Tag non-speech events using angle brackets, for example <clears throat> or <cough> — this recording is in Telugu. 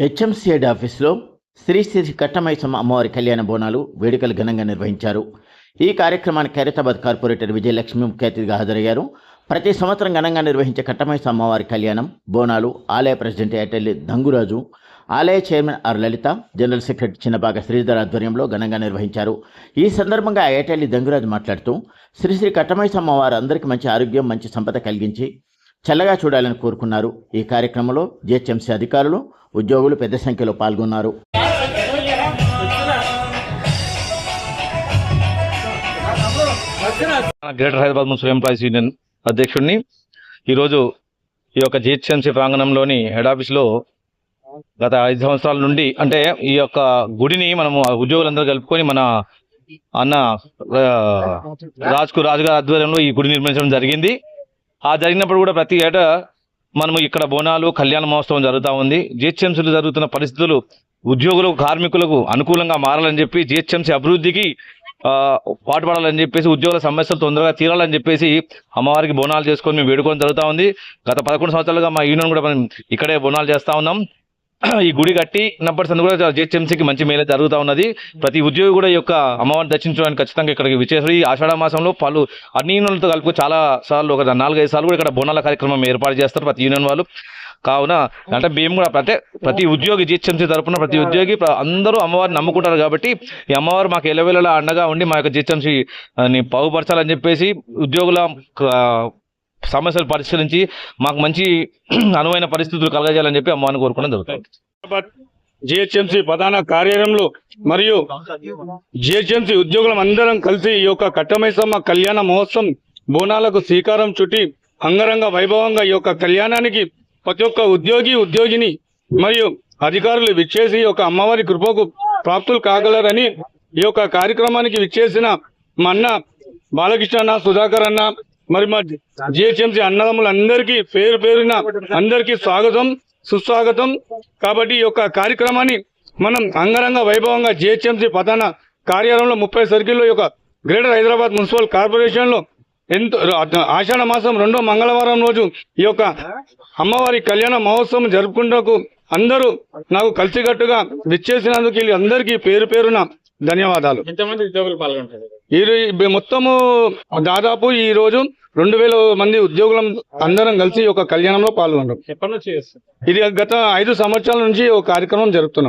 హెచ్ఎంసీఐడి ఆఫీసులో శ్రీ శ్రీ కట్టమైసమ్మ అమ్మవారి కళ్యాణ బోనాలు వేడుకలు ఘనంగా నిర్వహించారు. ఈ కార్యక్రమానికి ఖైరతాబాద్ కార్పొరేటర్ విజయలక్ష్మి ముఖ్య అతిథిగా హాజరయ్యారు. ప్రతి సంవత్సరం ఘనంగా నిర్వహించే కట్టమైసమ్మ అమ్మవారి కళ్యాణం బోనాలు ఆలయ ప్రెసిడెంట్ ఏటల్లి దంగురాజు ఆలయ chairman R Lalitha general secretary చిన్నబాగ Sridhar ఆధ్వర్యంలో ఘనంగా నిర్వహించారు. ఈ సందర్భంగా ఏటల్లి దంగురాజు మాట్లాడుతూ శ్రీ శ్రీ కట్టమైసమ్మ వారు అందరికీ మంచి ఆరోగ్యం మంచి సంపద కలిగించి చల్లగా చూడాలని కోరుకున్నారు. ఈ కార్యక్రమంలో జిహెచ్ఎంసీ అధికారులు ఉద్యోగులు పెద్ద సంఖ్యలో పాల్గొన్నారు. Greater Hyderabad municipal employees union అధ్యక్షుడిని ఈరోజు ఈ యొక్క జిహెచ్ఎంసీ ప్రాంగణంలోని హెడ్ ఆఫీస్లో గత ఐదు సంవత్సరాల నుండి అంటే ఈ యొక్క గుడిని మనము ఉద్యోగులందరూ కలుపుకొని మన అన్న రాజ్కు రాజుగారి ఆధ్వర్యంలో ఈ గుడి నిర్మించడం జరిగింది. ఆ జరిగినప్పుడు కూడా ప్రతి ఏటా మనము ఇక్కడ బోనాలు కళ్యాణ మహోత్సవం జరుగుతూ ఉంది. జిహెచ్ఎంసీలు జరుగుతున్న పరిస్థితులు ఉద్యోగులకు కార్మికులకు అనుకూలంగా మారాలని చెప్పి జిహెచ్ఎంసీ అభివృద్ధికి పాటుపడాలని చెప్పేసి ఉద్యోగుల సమస్యలు తొందరగా తీరాలని చెప్పేసి అమ్మవారికి బోనాలు చేసుకొని మేము వేడుకొని జరుగుతూ ఉంది. గత పదకొండు సంవత్సరాలుగా మా యూనియన్ కూడా మనం ఇక్కడే బోనాలు చేస్తూ ఉన్నాం. ఈ గుడి కట్టి ఉన్నప్పటి సంది కూడా జిహెచ్ఎంసీకి మంచి మేలే జరుగుతూ ఉన్నది. ప్రతి ఉద్యోగి కూడా ఈ యొక్క అమ్మవారిని దర్శించడానికి ఖచ్చితంగా ఇక్కడికి విచ్చేసి ఈ ఆషాఢ మాసంలో పలు అన్ని యూనియన్లతో కలుపు చాలా సార్లు ఒక నాలుగైదు సార్లు కూడా ఇక్కడ బోనాల కార్యక్రమం ఏర్పాటు చేస్తారు ప్రతి యూనియన్ వాళ్ళు. కావున అంటే మేము కూడా అంటే ప్రతి ఉద్యోగి జిహెచ్ఎంసీ తరపున ప్రతి ఉద్యోగి అందరూ అమ్మవారిని నమ్ముకుంటారు కాబట్టి ఈ అమ్మవారు మాకు ఎలవేళలా అండగా ఉండి మా యొక్క జిహెచ్ఎంసీని బాగుపరచాలని చెప్పేసి ఉద్యోగుల సమస్యలు పరిశీలించి మాకు మంచి <clears throat> అనువైన పరిస్థితులు కలగజేయాలని చెప్పి అమ్మవారిని కోరుకోవడం జరుగుతుంది. జిహెచ్ఎంసీ ప్రధాన కార్యాలయంలో మరియు జిహెచ్ఎంసీ ఉద్యోగులం అందరం కలిసి ఈ యొక్క కట్టమైసమ్మ కళ్యాణ మహోత్సవం బోనాలకు శ్రీకారం చుట్టి అంగరంగ వైభవంగా ఈ యొక్క కళ్యాణానికి ప్రతి ఒక్క ఉద్యోగి ఉద్యోగిని మరియు అధికారులు విచ్చేసి ఒక అమ్మవారి కృపకు ప్రాప్తులు కాగలరని ఈ యొక్క కార్యక్రమానికి విచ్చేసిన మా అన్న బాలకృష్ణ అన్న సుధాకర్ అన్న మరి మా జిహెచ్ఎంసీ అన్నదమ్ములందరికీ పేరు పేరున అందరికీ స్వాగతం సుస్వాగతం. కాబట్టి ఈ యొక్క కార్యక్రమాన్ని మనం అంగరంగ వైభవంగా జిహెచ్ఎంసీ ప్రధాన కార్యాలయంలో ముప్పై సర్కిల్లో యొక్క గ్రేటర్ హైదరాబాద్ మున్సిపల్ కార్పొరేషన్లో ఎంతో ఆషాఢ మాసం రెండో మంగళవారం రోజు ఈ యొక్క అమ్మవారి కళ్యాణ మహోత్సవం జరుపుకుంటూ అందరూ నాకు కలిసికట్టుగా విచ్చేసినందుకు వీళ్ళందరికీ పేరు పేరున ధన్యవాదాలు. ఎంతమంది ఉద్యోగులు పాల్గొంటారు? ఈ మొత్తము దాదాపు ఈ రోజు రెండు వేల మంది ఉద్యోగులం అందరం కలిసి యొక్క కళ్యాణంలో పాల్గొన్నాం. ఎప్పటి నుంచి చేస్తారు ఇది గత ఐదు సంవత్సరాల నుంచి ఒక కార్యక్రమం జరుపుతున్నాం.